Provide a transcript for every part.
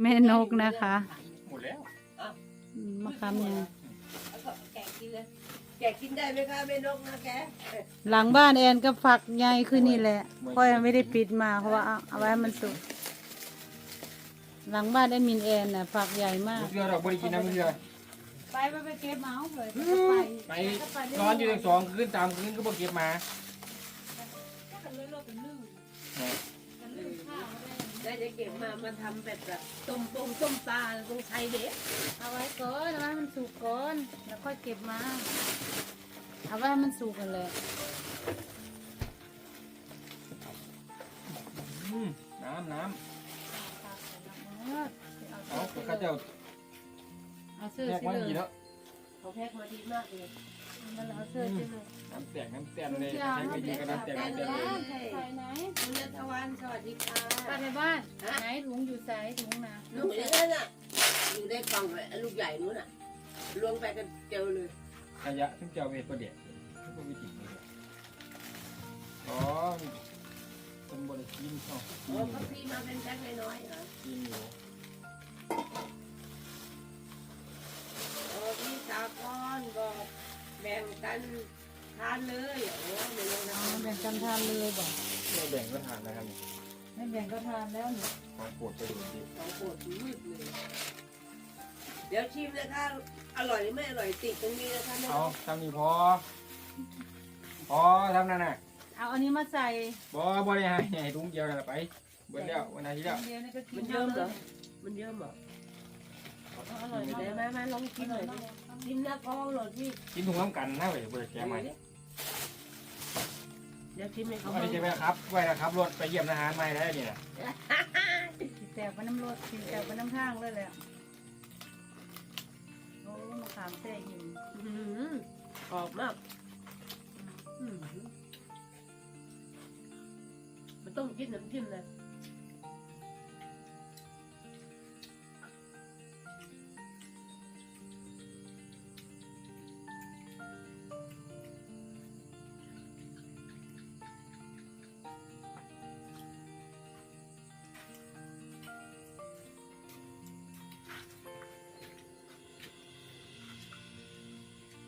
แม่นกนะคะหมดแล้วอืมมะขามยังแล้วก็แกะกินเลยแกะกินได้ไหมคะแม่นกนะแกหลังบ้านแอนก็ฝักใหญ่ขึ้นนี่แหละค่อยไม่ได้ปิดมาเพราะว่าเอาเอาไว้ให้มันสุก หลังบ้านแอนมินแอนน่ะฝักใหญ่มากลูกเรือเราบริกินน้ำเรือไปไปไปเก็บเอาเลยไปนอนอยู่ทั้งสองคืนตามคืนก็บ่เก็บมา ได้จะเก็บมามาทำแบบแบบต้มต้มต้มปลาตรงไทยเด็กเอาไว้ก่อนเอาไว้ให้มันสุกก่อน แล้วค่อยเก็บมา เอาไว้ให้มันสุกกันเลยอืมน้ำน้ำเอาข้าเจ้าเอาเสื้อแยกสิมาเลดียแล้วเขาแพ็กมาดีมากเลย นั่นเอาเสื้อสิเลยน้ำแตกน้ำแตนเลยใช้ไม่ดีก็น้ำแตกน้ำแตนเลยใส่ไหนคุณนัทวันสวัสดีค่ะไปในบ้านไหนถุงอยู่ใส่ถุงนะลูกอย่างนั้นอะอยู่ในกล่องเลยลูกใหญ่นู้นอะลวงไปกันเจอเลยขยะทั้งเจ้าเวทประเดี๋ยวก็ไม่ติดเลยอ๋อคนบริกินชอบโอ้นเขาซีมาเป็นแพ็คน้อยเหรอกินอยู่ แบ่งกันทานเลยโอ้ไม่ลงนะเอาแบ่งกันทานเลยบอกเราแบ่งก็ทานนะครับไม่แบ่งก็ทานแล้วนี่ของโปรดไปดูดิของโปรดมืดเลยเดี๋ยวชิมนะคะอร่อยหรือไม่อร่อยติดตรงนี้นะคะแม่เอาทำนี่พอ พอทำนั่นน่ะเอาอันนี้มาใส่บ่บ่ได้ให้ให้ถุงเดียวนั่นแหละไปเบิดแล้ววันอาทิตย์แล้ว เดียวนี่ก็กินมันเยิ้มเหรอมันเยิ้มเหรอ อร่อยเดี๋ยวมากมามาลองกินหน่อยดิกินแล้วพอหรอพี่กินถุงน้ำกันนะเว้ยเบิดแกใหม่เดี๋ยวชิมให้เขาอันนี้จะไปครับไว้นะครับรถไปเยี่ยมทหารใหม่ได้เนี่ยสีแตกไปน้ำรดสีแตกไปน้ำทางเลยแหละโอ้มะขามแช่หินอื้อหือกรอบมากอื้อหือมันต้องกินน้ำจิ้มเลย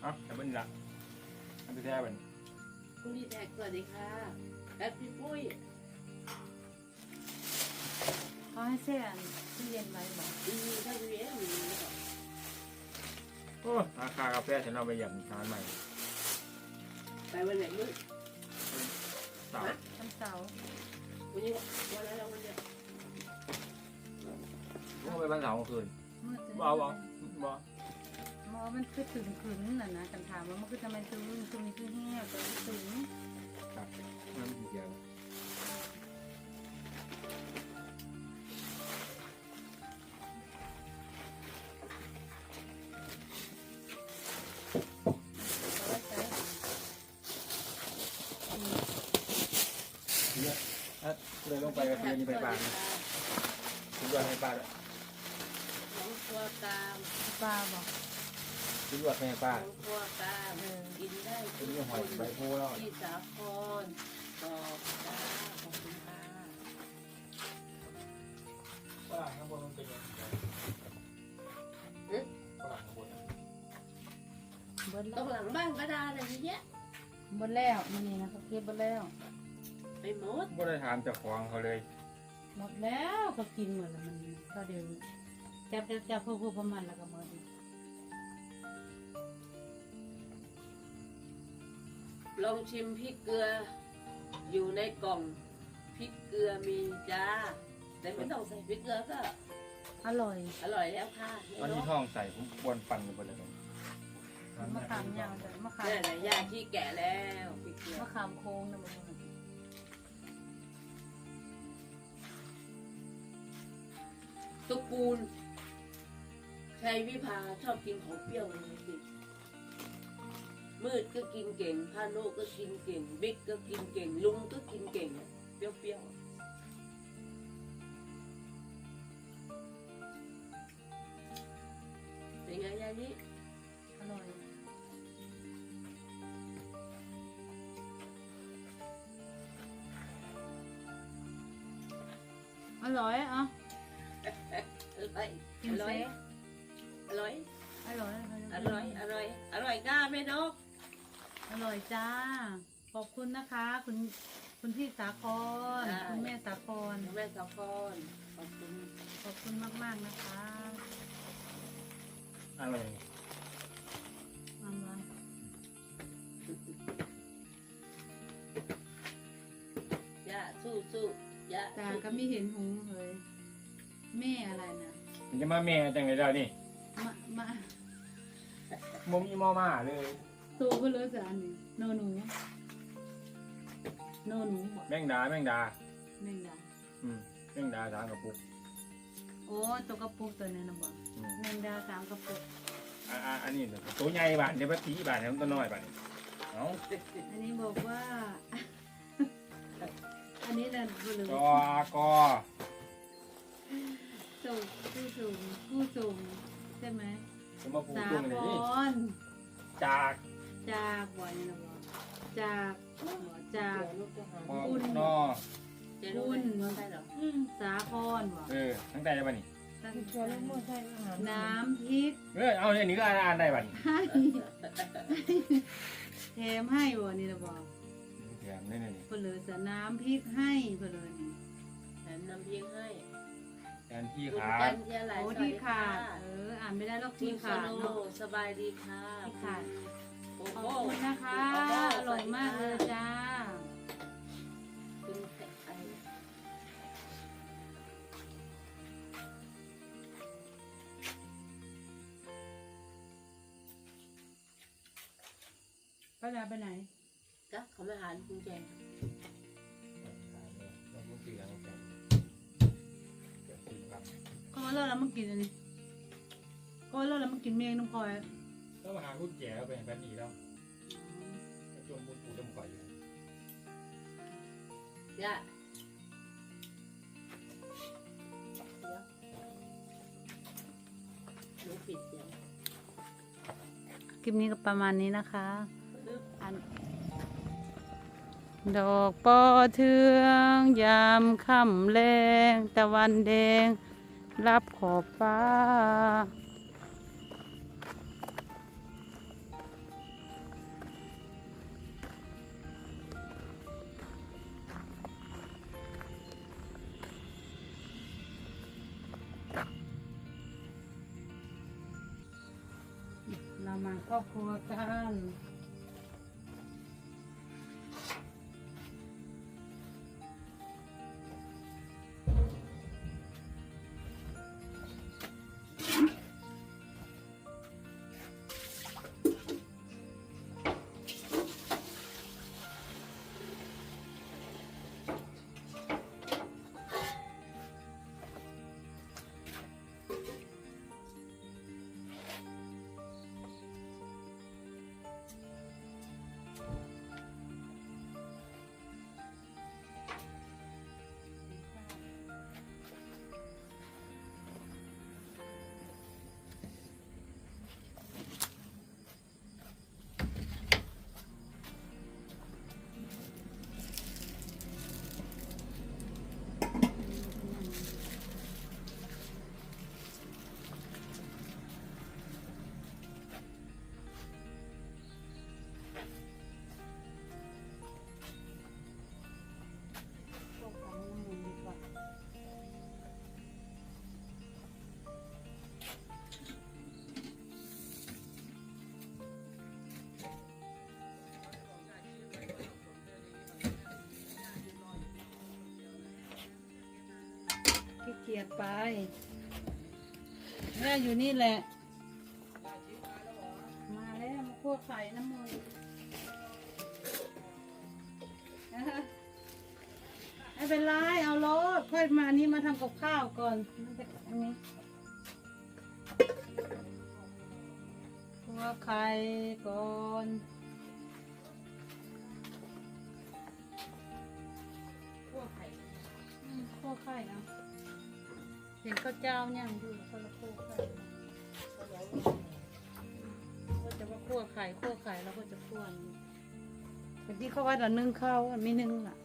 อะแต่เบิ้ลละอันที่แท้เป็นคุณดีแท็กสวัสดีค่ะแอปพี่ปุ้ยเขาให้แช่อันที่เย็นไว้บอกอืมถ้าเรียนมีหรอโอ้ราคากาแฟฉันเอาไปเยี่ยมทหารใหม่ไปวันไหนมื้อเต่าวันเสาร์วันนี้วันอะไรวันเดียวเอาไปวันเสาร์กลางคืนมืดบ่เอาบ่ บ่หมอมันคือถึงขืนน่ะนะกันถามว่ามันคือทำไมถึงตรงนี้คือเหี้ยวตัวนี้ถึงครับน้ำเดียวเอาไว้ใส่ถ้าเลยลงไปก็คือนไปป่านะคุณยอดให้ป่าด้วยตัวกลางปลาบอก คุณยอดให้ป่าน้องตัวกลางกินได้คุทุณกยอดคหอยนใบโพแล้วพี่สาครตอบจ้าขอบคุณค่ะว่าข้างบนมันเป็นยังไงฝรั่งข้างบนเบิดตแล้รวงหลังบ้านก็ได้อะไรเยอะเบิดแล้วมันนี่นะเขาเก็บเบิดแล้ว ไปหมดบ่ได้ถามเจ้าของเขาเลยหมดแล้วก็กินหมดแล้วมันก็เดี๋ยวจับจับจับพวกพวกประมาณแล้วก็หมด ลองชิมพริกเกลือ อยู่ในกล่องพริกเกลือมีจ้า แต่ไม่ต้องใส่พริกเกลือก็อร่อย อร่อยแล้วค่ะตอนที่ท้องใส่ผมบวนปั่นอยู่บนเลยมะขามยาวแต่มะขามนี่แหละยาที่แก่แล้วพริกเกลือมะขามโค้งนะมันตระกูลชัยวิภาชอบกินของเปรี้ยวเลยสิ มืดก็กินเก่งพาโนุก็กินเก่ง บิ๊กก็กินเก่ง ลุงก็กินเก่งอะเปรี้ยวๆเป็นไงยายนี่อร่อยอร่อยอะไอร่อยกิอนร่อยเซ่อร่อยอร่อยอร่อยอร่อยอร่อยก้าแม่นก อร่อยจ้า ขอบคุณนะคะ คุณคุณพี่สาครได้ คุณแม่สาครแม่สองคนขอบคุณขอบคุณมากๆนะคะอะไรเอามาย่าสู้สู้ย่าตาก็ไม่เห็นหงเลยแม่อะไรนะมันจะมาแม่จังไงแล้วนี่มามา มมีมอมาเลย ตัวก็เลยจะอันนี้โนหนูโนหนูบอกแมงดาแมงดา แม่งดาอืมแมงดาสามกระปุกโอ้ตัวกระปุกตัวนี้นะบอกอืมแมงดาสามกระปุกอ่าอ่าอันนี้ตัวใหญ่บาทเดี๋ยวไปตีบาทเดี๋ยวมันตัวน้อยบาทเอาอันนี้บอกว่า อันนี้นะผู้หรือกอกอส่งผู้ส่งผู้ส่งใช่ไหมผมมาพูดสาตรงคนี้รจาก จากบ่อยนะบอกจากบ่จากลูกจะหาพอคุณนอจะรู้ว่าใช่หรออืมสาครบอกเออตั้งแต่จะบาทนี่ตั้งใจน้ำพริกเออเอาอย่างนี้ก็อ่านอ่านได้บาทนี่ให้แถมให้บ่นี่นะบอกเดี๋ยวนี่นี่นี่เพนเลยจะน้ำพริกให้เพนเลยนี่แถมน้ำเพียงให้แทนที่คุณขาจัดนเทียหลายโอ้สวัสที่ดีขาดค่ะเอออ่านไม่ได้หรอกคุที่ณสขาดโนเนาะสบายดีค่ะที่ขาดโอ้ ขโหอบคุณนะคะ อร่อยมากเลยจ้าคุณไอป้าดาไปไหนจ้ะเขาไม่หาคุณแจงก็มาเลิกแล้วมันกินอันนี้ก็มาเลิกแล้วมันกินเมงน้ำพลอย ต้องมาหาคุณแก่ไปแป๊บนี้แล้วจมบุญปูจมก่อยอยู่ย่าเดี๋ยวหนูปิดเสียงคลิปนี้ก็ประมาณนี้นะคะปึ๊บอัน ดอกปอเทืองยามค่ำแรงตะวันแดง รับขอบฟ้า มาครอบครัวกัน กียจไป แม่อยู่นี่แหละ มาแล้วมาคั่วไข่น้ำมันอะไม่เป็นไร เอารถค่อยมานนี้มาทำกับข้าวก่อนอันนี้คั่วไข่ก่อนคั่วไข่คั่วไข่เอา เห็นข้าวเจ้าเนี่ยดูคนละคั่วไข่ก็จะว่าคั่วไข่คั่วไข่แล้วก็จะคั่วอันนี้เมื่อกี้เขาว่าจะนึ่งข้าวอะไม่นึ่งอะ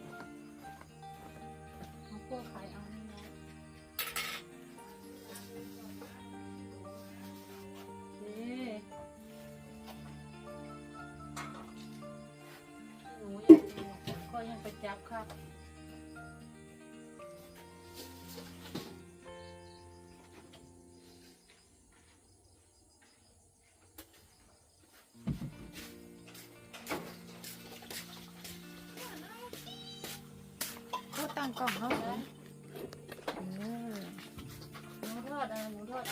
ตั้งกล่องเขาเหรอเออหมูทอดอะไรหมูทอด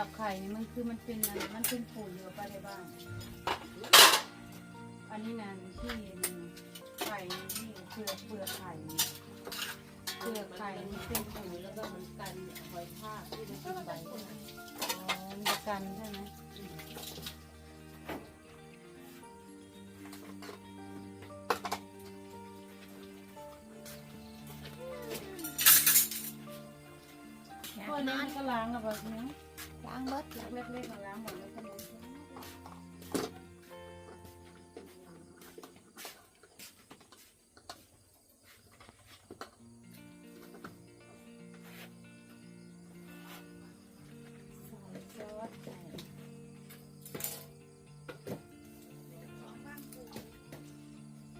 าบไข่นี่มันคือมันเป็นอะไรมันเป็นปุ๋ยอยู่ป้าในบ้าน อันนี้นะที่ไข่นี่เปลือกเปลือกไข่เปลือกไข่มันเป็นปุ๋ยแล้วก็มันกันหอยทากที่มันกินใบอ๋อมันกันใช่ไหมพวนี้นก็ล้างกับแบบนี้ ล้างเบิดล้วเล็กๆมาล้างหมดแล้วก็เลยใส่ซอสใส่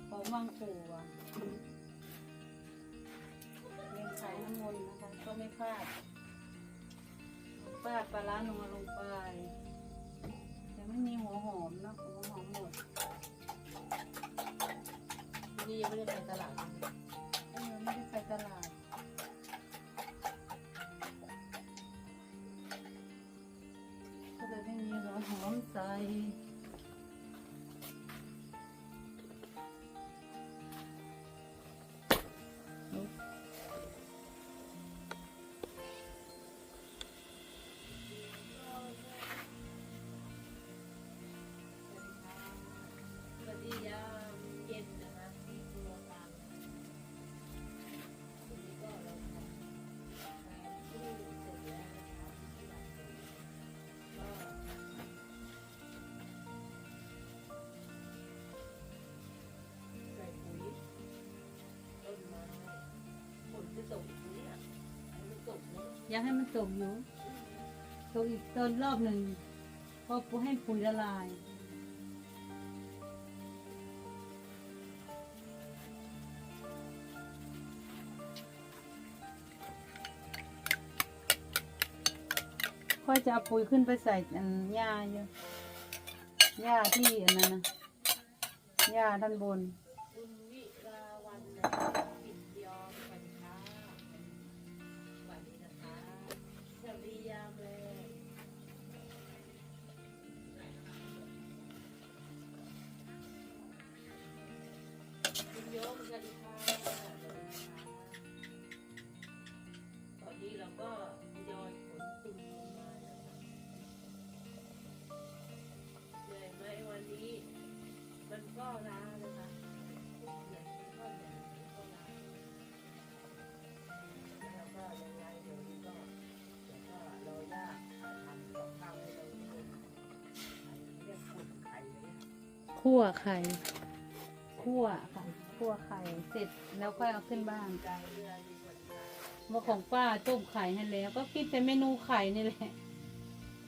ของวังปู่อะเรียนขายน้ำมนต์นะคะก็ไม่พลาด ป้าดปลาร้านัวลงไปแต่ไม่มีหัวหอมเนาะหัวหอมหมดนี่ยังไม่ได้ไปตลาดเออไม่ได้ไปตลาดก็เลยไม่มีหัวหอมใส่ อยากให้มันตกอยู่ตกอีกตอนรอบหนึ่งพอปูให้ปุ๋ยละลาย ค่อยจะเอาปุ๋ยขึ้นไปใส่อันหญ้าเยอะหญ้าที่อันนั้นนะหญ้าด้านบน คั่วไข่คั่วค่ะคั่วไข่เสร็จแล้วค่อยเอาขึ้นบ้านใจเรือดีกว่าค่ะว่าของป้าต้มไข่ให้แล้ว ก็คิดแต่เมนูไข่นี่แหละ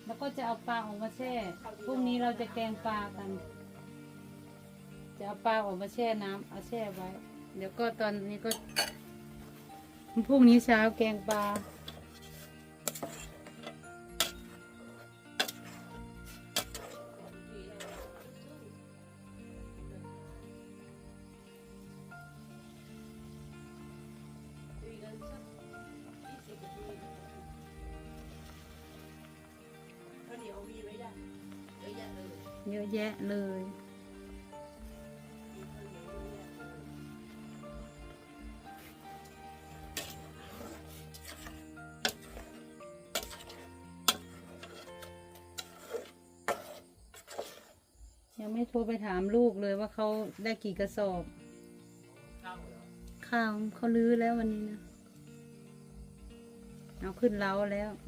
แล้วก็จะเอาปลาออกมาแช่พรุ่งนี้เราจะแกงปลากัน จะเอาปลาออกมาแช่น้ำเอาแช่ไว้ เดี๋ยวก็ตอนนี้ก็พรุ่งนี้เช้าแกงปลา เยอะแยะเลยมีข้าวเหนียวเยอะแยะเลย ยังไม่โทรไปถามลูกเลยว่าเขาได้กี่กระสอบ ข้าวเหรอข้าวเขาลื้อแล้ววันนี้นะ เอาขึ้นเล้าแล้วอ